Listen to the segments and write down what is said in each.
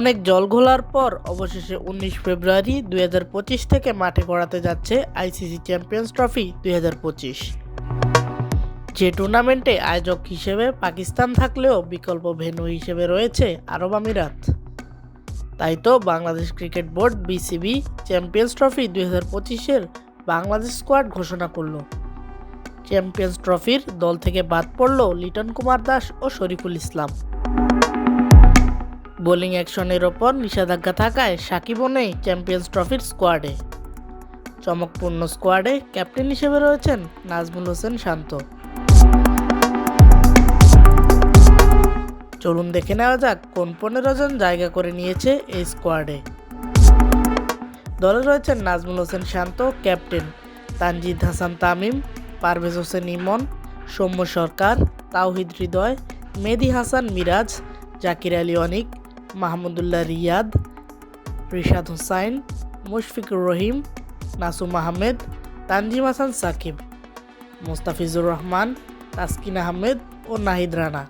অনেক জল ঘোলার পর অবশেষে উনিশ ফেব্রুয়ারি দুই হাজার পঁচিশ থেকে মাঠে গড়াতে যাচ্ছে আইসিসি চ্যাম্পিয়ন্স ট্রফি দুই হাজার পঁচিশ। যে টুর্নামেন্টে আয়োজক হিসেবে পাকিস্তান থাকলেও বিকল্প ভেন্যু হিসেবে রয়েছে আরব আমিরাত। তাই তো Bangladesh cricket board BCB champions trophy দুই হাজার পঁচিশের বাংলাদেশ স্কোয়াড ঘোষণা করল। চ্যাম্পিয়ন্স ট্রফির দল থেকে বাদ পড়ল লিটন কুমার দাস ও শরীফুল ইসলাম। বোলিং অ্যাকশনের ওপর নিষেধাজ্ঞা থাকায় সাকিবও নেই চ্যাম্পিয়ন্স ট্রফির স্কোয়াডে। চমকপূর্ণ স্কোয়াডে ক্যাপ্টেন হিসেবে রয়েছেন নাজমুল হোসেন শান্ত। চলুন দেখে নেওয়া যাক কোন পনেরো জন জায়গা করে নিয়েছে এই স্কোয়াডে। দলে রয়েছেন নাজমুল হোসেন শান্ত, ক্যাপ্টেন তানজিদ হাসান তামিম, পারভেজ হোসেন ইমন, সৌম্য সরকার, তাওহিদ হৃদয় মেদি হাসান মিরাজ, জাকির আলী অনিক মাহমুদুল্লাহ রিয়াদ, রিশাদ হোসাইন, মুশফিকুর রহিম, নাসুম আহমেদ, তানজিম হাসান সাকিব, মোস্তাফিজুর রহমান, তাসকিন আহমেদ ও নাহিদ রানা।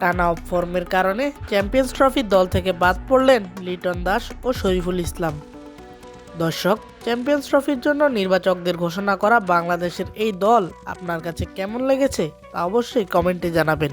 টানা অফ ফর্মের কারণে চ্যাম্পিয়ন্স ট্রফির দল থেকে বাদ পড়লেন লিটন দাস ও শরীফুল ইসলাম। দর্শক চ্যাম্পিয়ন্স ট্রফির জন্য নির্বাচকদের ঘোষণা করা বাংলাদেশের এই দল আপনার কাছে কেমন লেগেছে তা অবশ্যই কমেন্টে জানাবেন।